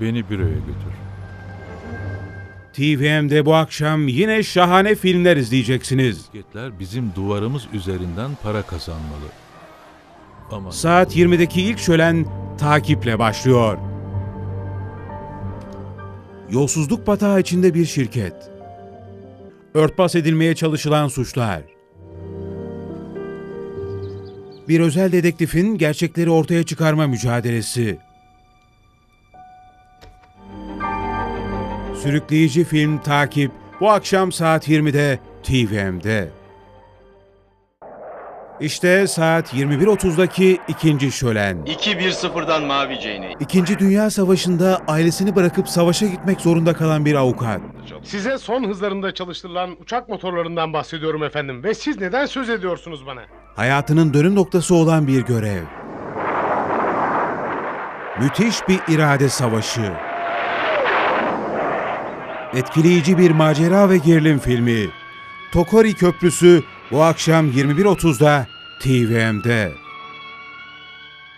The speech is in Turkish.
Beni büroya götür. TVM'de bu akşam yine şahane filmler izleyeceksiniz. Şirketler bizim duvarımız üzerinden para kazanmalı. Ama Saat 20'deki ilk şölen takiple başlıyor. Yolsuzluk batağı içinde bir şirket. Örtbas edilmeye çalışılan suçlar. Bir özel dedektifin gerçekleri ortaya çıkarma mücadelesi. Sürükleyici film Takip bu akşam saat 20'de TVM'de. İşte saat 21.30'daki ikinci şölen. 2-1-0'dan Mavi Ceyne. İkinci Dünya Savaşı'nda ailesini bırakıp savaşa gitmek zorunda kalan bir avukat. Size son hızlarında çalıştırılan uçak motorlarından bahsediyorum efendim. Ve siz neden söz ediyorsunuz bana? Hayatının dönüm noktası olan bir görev. Müthiş bir irade savaşı. Etkileyici bir macera ve gerilim filmi. Tokori Köprüsü bu akşam 21.30'da TVM'de.